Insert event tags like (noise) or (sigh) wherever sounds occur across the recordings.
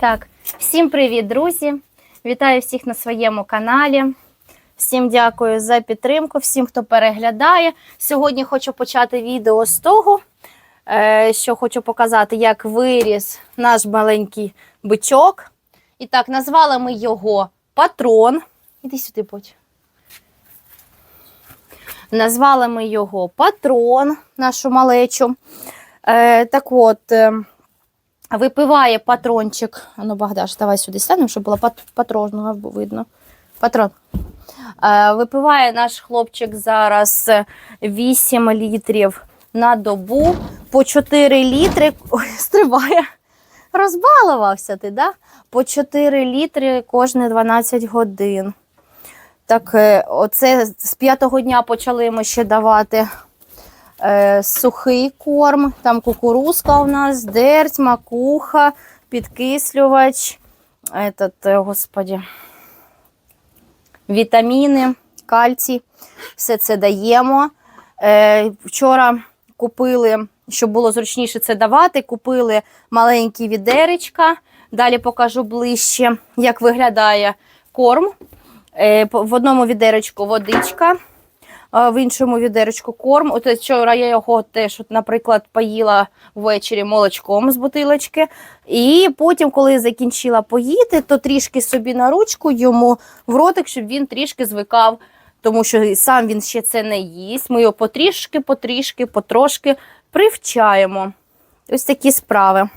Так, всім привіт, друзі! Вітаю всіх на своєму каналі. Всім дякую за підтримку, всім, хто переглядає. Сьогодні хочу почати відео з того, е, що хочу показати, як виріс наш маленький бичок. І так, назвали ми його патрон. Іди сюди, будь. Назвали ми його патрон, нашу малечу. Е, так от. Випиває патрончик. А ну, Богдаш, давай сюди станемо, щоб було пат- патронного видно. Патрон. Е, випиває наш хлопчик зараз е, 8 літрів на добу. По 4 літри. (laughs) Ой, стрибає. Розбалувався ти, да? По 4 літри кожні 12 годин. Так, е, оце з п'ятого дня почали ми ще давати е, сухий корм, там кукурузка у нас, дерть, макуха, підкислювач, этот, е, господі, вітаміни, кальцій, все це даємо. Е, вчора купили, щоб було зручніше це давати, купили маленькі відеречка. Далі покажу ближче, як виглядає корм. В одному відеречку водичка, в іншому відеречку корм. От вчора я його теж, наприклад, поїла ввечері молочком з бутилочки. І потім, коли закінчила поїти, то трішки собі на ручку йому в ротик, щоб він трішки звикав, тому що сам він ще це не їсть. Ми його потрішки, потрішки, потрошки привчаємо. Ось такі справи.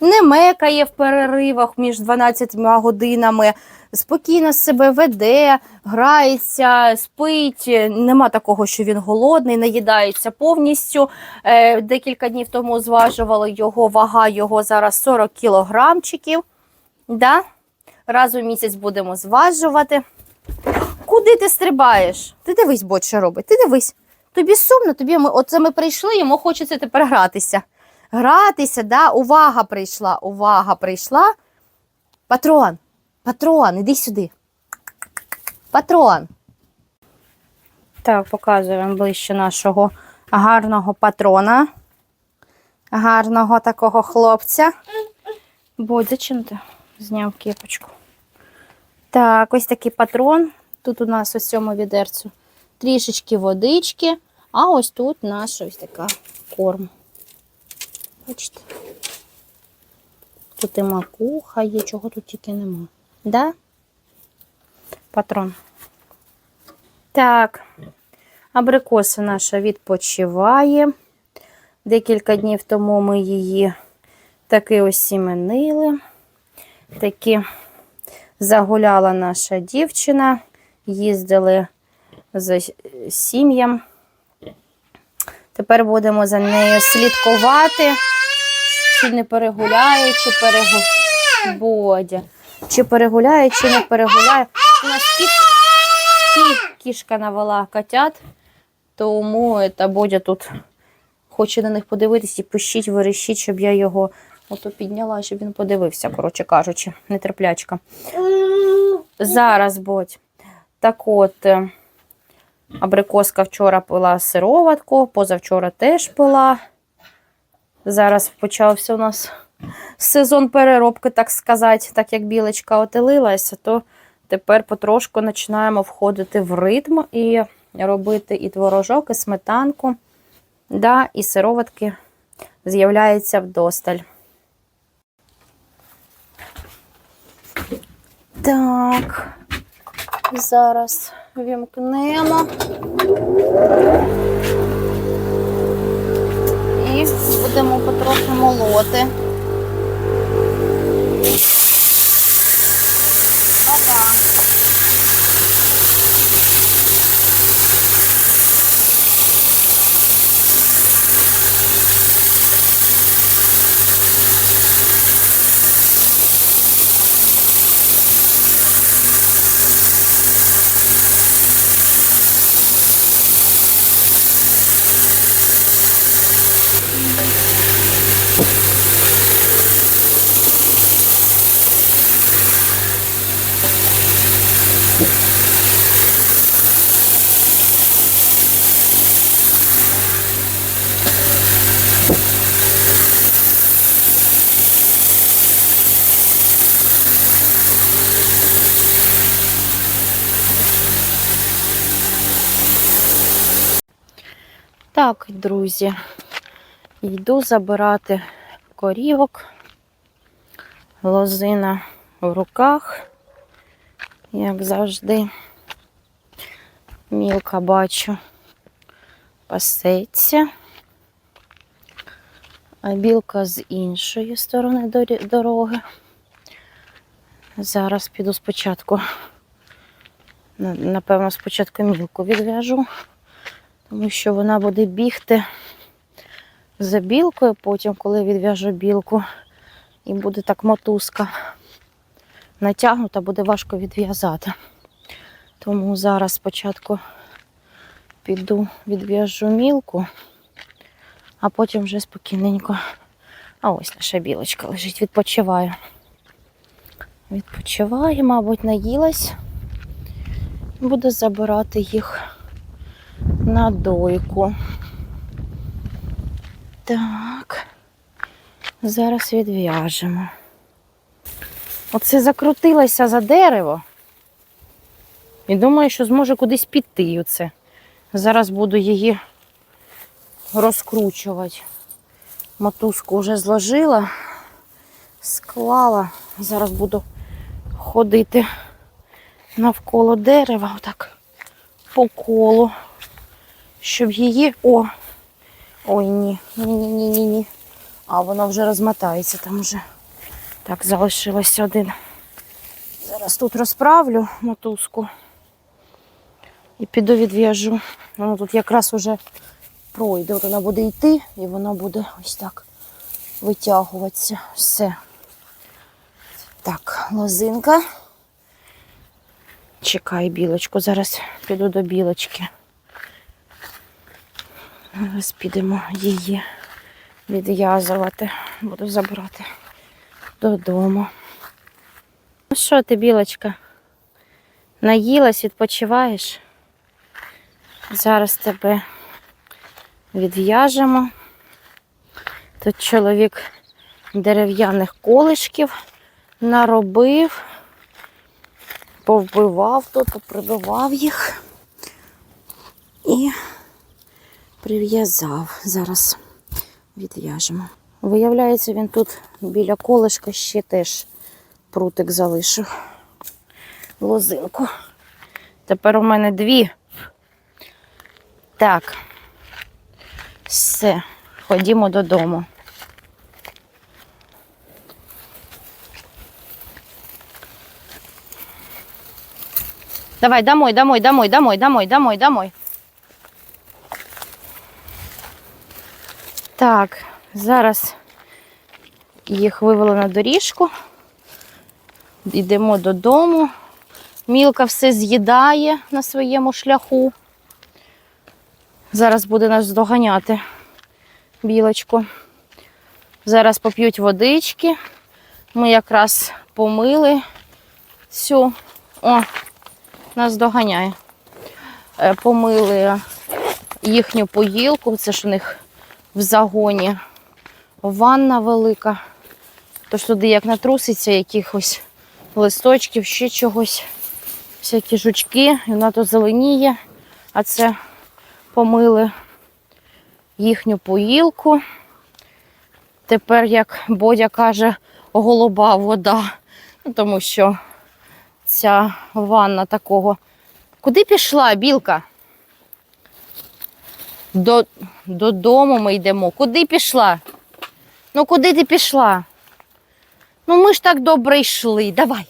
Не мекає в переривах між 12 годинами спокійно себе веде, грається, спить. Нема такого, що він голодний, наїдається повністю. Е, декілька днів тому зважували його вага, його зараз 40 кілограмчиків. Да? Раз у місяць будемо зважувати. Куди ти стрибаєш? Ти дивись, бот, що робить. Ти дивись. Тобі сумно, тобі ми, оце ми прийшли, йому хочеться тепер гратися. Гратися, да? увага прийшла, увага прийшла. Патрон, патрон, іди сюди. Патрон. Так, показуємо ближче нашого гарного патрона. Гарного такого хлопця. Будь, зачем ти зняв кепочку? Так, ось такий патрон. Тут у нас в цьому відерцю трішечки водички, а ось тут наша ось така корм. Бачите? Тут і макуха є, чого тут тільки нема. Да? Патрон. Так, абрикоса наша відпочиває. Декілька днів тому ми її таки осіменили. Таки загуляла наша дівчина. Їздили з сім'ям. Тепер будемо за нею слідкувати, чи не перегуляє, чи перегу... Бодя. Чи перегуляє, чи не перегуляє. У нас кіш... кі... кішка навела котят, тому та Бодя тут хоче на них подивитись і пищить, верещить, щоб я його ото підняла, щоб він подивився, коротше кажучи, нетерплячка. Зараз, Бодь. Так от, е, абрикоска вчора пила сироватку, позавчора теж пила. Зараз почався у нас сезон переробки, так сказати, так як білочка отелилася, то тепер потрошку починаємо входити в ритм і робити і творожок, і сметанку, да, і сироватки з'являються вдосталь. Так, зараз вімкнемо. І будемо потрохи молоти. Так, друзі, йду забирати корівок. Лозина в руках, як завжди. Мілка бачу, пасеться. А білка з іншої сторони дороги. Зараз піду спочатку. Напевно, спочатку мілку відв'яжу, тому що вона буде бігти за білкою, потім, коли відв'яжу білку, і буде так мотузка натягнута, буде важко відв'язати. Тому зараз спочатку піду відв'яжу мілку, а потім вже спокійненько. А ось наша білочка лежить, відпочиваю. Відпочиває, мабуть, наїлась. Буду забирати їх на дойку. Так, зараз відв'яжемо. Оце закрутилася за дерево. І думаю, що зможе кудись піти оце. Зараз буду її розкручувати. Мотузку вже зложила, склала. Зараз буду ходити навколо дерева, отак по колу, щоб її. О! Ой, ні, ні-ні-ні, ні. А воно вже розмотається, там вже так залишилось один. Зараз тут розправлю мотузку і піду відв'яжу. Воно тут якраз уже пройде. От вона буде йти і воно буде ось так витягуватися. Все. Так, лозинка. Чекай білочку. Зараз піду до білочки. Зараз підемо її відв'язувати. Буду забирати додому. Ну що ти, білочка? Наїлась, відпочиваєш? Зараз тебе відв'яжемо. Тут чоловік дерев'яних колишків наробив, повбивав тут, поприбивав їх і прив'язав. Зараз відв'яжемо. Виявляється, він тут біля колишка ще теж прутик залишив. Лозинку. Тепер у мене дві. Так. Все, ходімо додому. Давай, домой, домой, домой, домой, домой, домой, домой. Так, зараз їх вивели на доріжку. Йдемо додому. Мілка все з'їдає на своєму шляху. Зараз буде нас здоганяти білочку. Зараз поп'ють водички. Ми якраз помили цю. О, нас доганяє. Е, Помили їхню поїлку. Це ж у них в загоні ванна велика. Тож туди як натруситься якихось листочків, ще чогось, всякі жучки, і вона тут зеленіє, а це помили їхню поїлку. Тепер, як Бодя каже, голуба вода, ну, тому що ця ванна такого. Куди пішла білка? До, додому ми йдемо. Куди пішла? Ну куди ти пішла? Ну ми ж так добре йшли. Давай.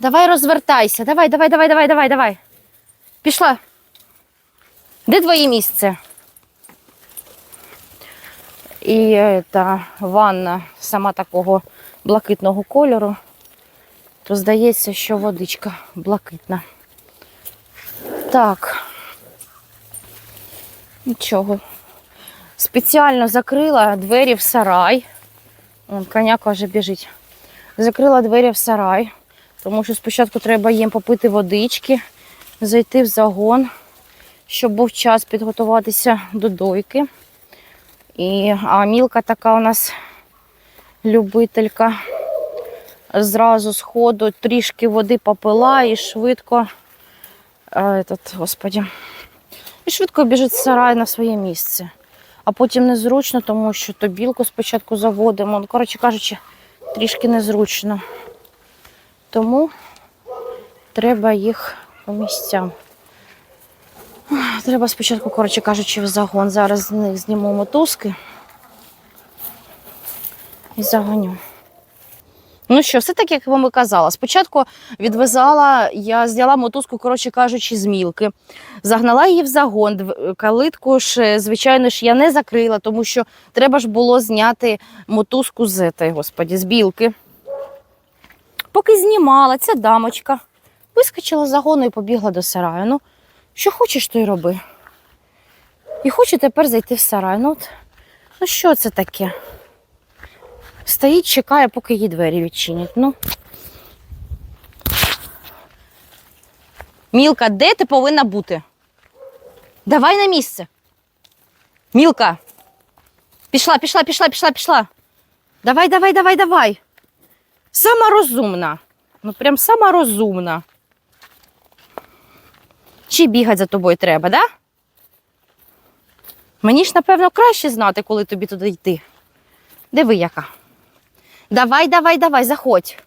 Давай розвертайся. Давай, давай, давай, давай, давай, давай. Пішла. Де твоє місце? І е, та ванна сама такого блакитного кольору, то здається, що водичка блакитна. Так. Нічого. Спеціально закрила двері в сарай. Вон коняка вже біжить. Закрила двері в сарай, тому що спочатку треба їм попити водички, зайти в загон, щоб був час підготуватися до дойки. І, а мілка така у нас любителька. Зразу з ходу трішки води попила і швидко, е, этот, господі, І швидко біжить сарай на своє місце. А потім незручно, тому що то білку спочатку заводимо. Ну, коротше кажучи, трішки незручно. Тому треба їх по місцям. Треба спочатку, коротше кажучи, в загон. Зараз з них зніму мотузки і загоню. Ну що, все так, як я вам і казала. Спочатку відвязала, я зняла мотузку, коротше кажучи, з мілки. Загнала її в загон. Калитку ж, е, звичайно ж, я не закрила, тому що треба ж було зняти мотузку з, етой, господі, з білки. Поки знімала, ця дамочка вискочила з загону і побігла до сараю. Ну, що хочеш, то й роби. І хоче тепер зайти в сарай. Ну, от, ну що це таке? Стоїть, чекає, поки їй двері відчинять. Ну. Мілка, де ти повинна бути? Давай на місце. Мілка. Пішла, пішла, пішла, пішла, пішла. Давай, давай, давай, давай. Сама розумна. Ну, прям сама розумна. Чи бігати за тобою треба, да? Мені ж, напевно, краще знати, коли тобі туди йти. Диви, яка. Давай, давай, давай, заходь.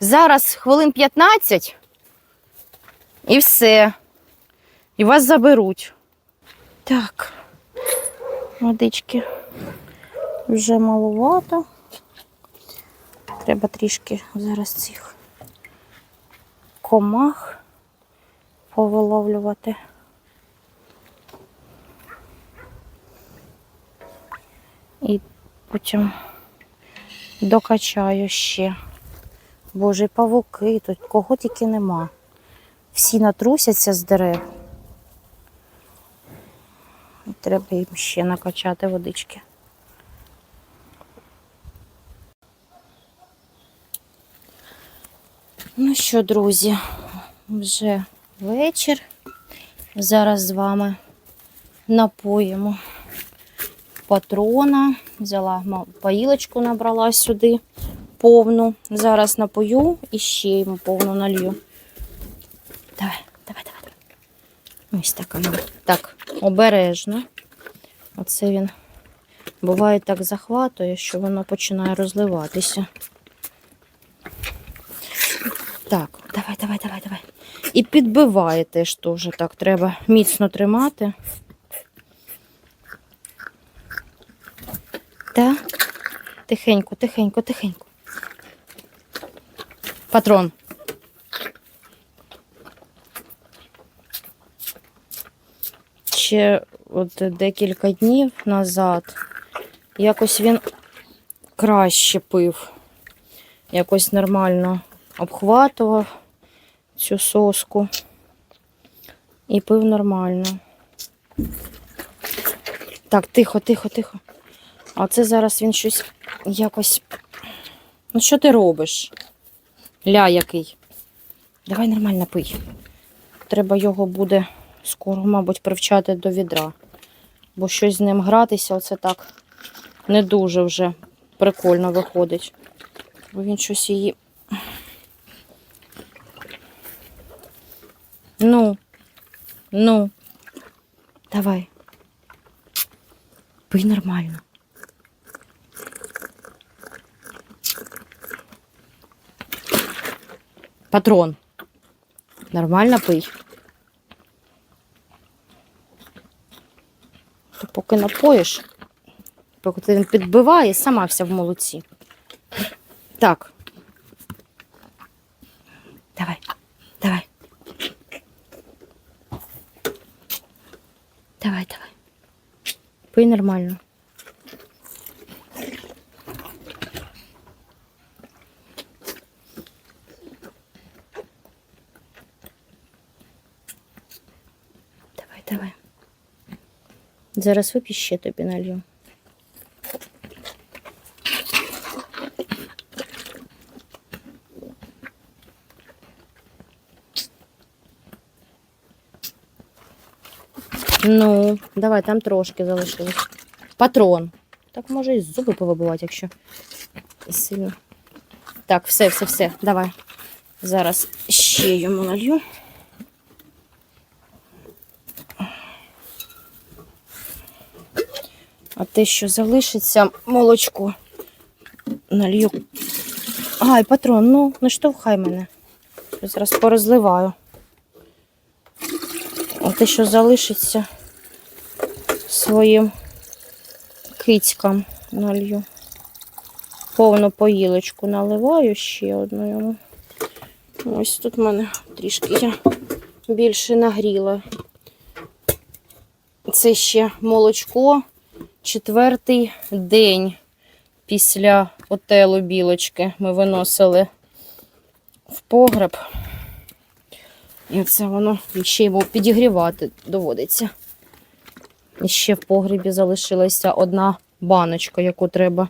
Зараз хвилин 15 і все. І вас заберуть. Так. Водички вже маловато. Треба трішки зараз цих комах повиловлювати. І потім докачаю ще. Боже, павуки тут, кого тільки нема. Всі натрусяться з дерев. І Треба їм ще накачати водички. Ну що, друзі, вже вечір. Зараз з вами напоїмо патрона. Взяла поїлочку, набрала сюди повну. Зараз напою і ще йому повну налью. Давай, давай, давай. давай. Ось так воно. Так, обережно. Оце він буває так захватує, що воно починає розливатися. Так, давай, давай, давай, давай. І підбиває теж теж так. Треба міцно тримати. Так. Тихенько, тихенько, тихенько. Патрон. Ще от декілька днів назад якось він краще пив. Якось нормально обхватував цю соску і пив нормально. Так, тихо, тихо, тихо. А це зараз він щось якось. Ну, що ти робиш? Ля який. Давай нормально пий. Треба його буде скоро, мабуть, привчати до відра. Бо щось з ним гратися, оце так не дуже вже прикольно виходить. Бо він щось її. Ну, ну, давай. Пий нормально. Патрон. Нормально пий. То поки напоїш, поки ти він підбиває, сама вся в молоці. Так. Давай, давай. Давай, давай. Пий нормально. Зараз випій ще тобі налью. Ну, давай, там трошки залишилось. Патрон. Так може і зуби повибивати, якщо сильно. Так, все, все, все. Давай. Зараз ще йому налью. А те, що залишиться, молочко налью. Ай, патрон, ну не штовхай мене. Зараз порозливаю. А те, що залишиться своїм кицькам налью. Повну поїлочку наливаю ще одну йому. Ось тут в мене трішки я більше нагріла. Це ще молочко. Четвертий день після отелу білочки ми виносили в погреб. І це воно ще йому підігрівати доводиться. І ще в погребі залишилася одна баночка, яку треба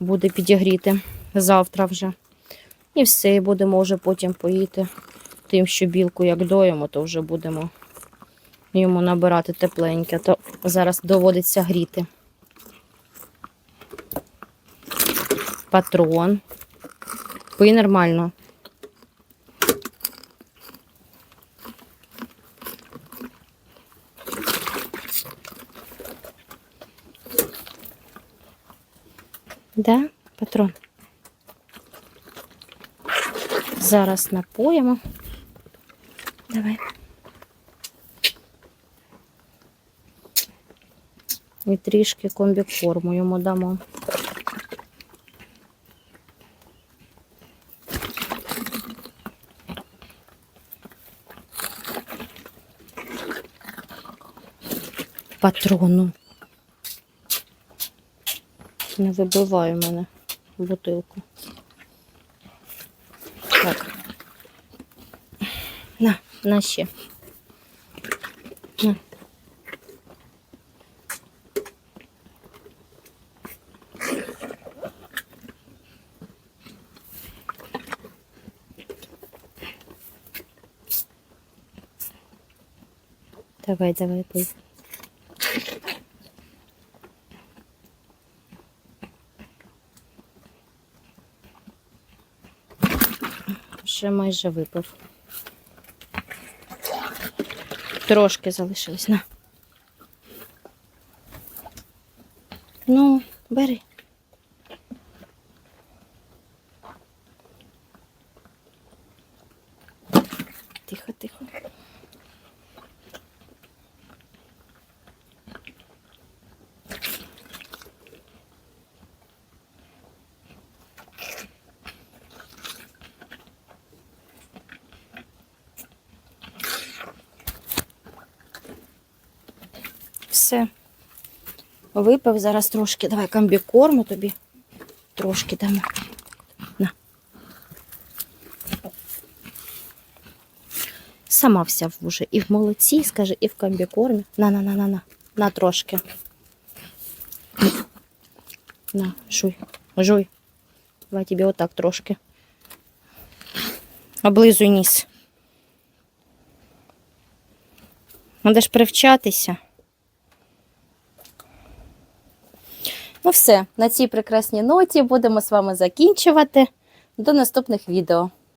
буде підігріти завтра вже. І все, і будемо вже потім поїти тим, що білку як доїмо, то вже будемо йому набирати тепленьке, то зараз доводиться гріти. Патрон. Пий нормально. Да, патрон. Зараз напоїмо. Давай. І трішки комбікорму йому дамо. Патрону. Не вибивай у мене бутилку. Так. На, на ще. На. Давай, давай, пий. Вже майже випив. Трошки залишилось. На. Ну, бери. Тихо, тихо. Все. Випив зараз трошки. Давай комбікорму тобі. Трошки дамо. На. Сама вся вже і в молоці, скажи, і в комбікормі. На, на, на, трошки. На, жуй. Жуй. Давай тобі отак трошки. Облизуй ніс. Ж привчатися. Ну все, на цій прекрасній ноті будемо з вами закінчувати. До наступних відео.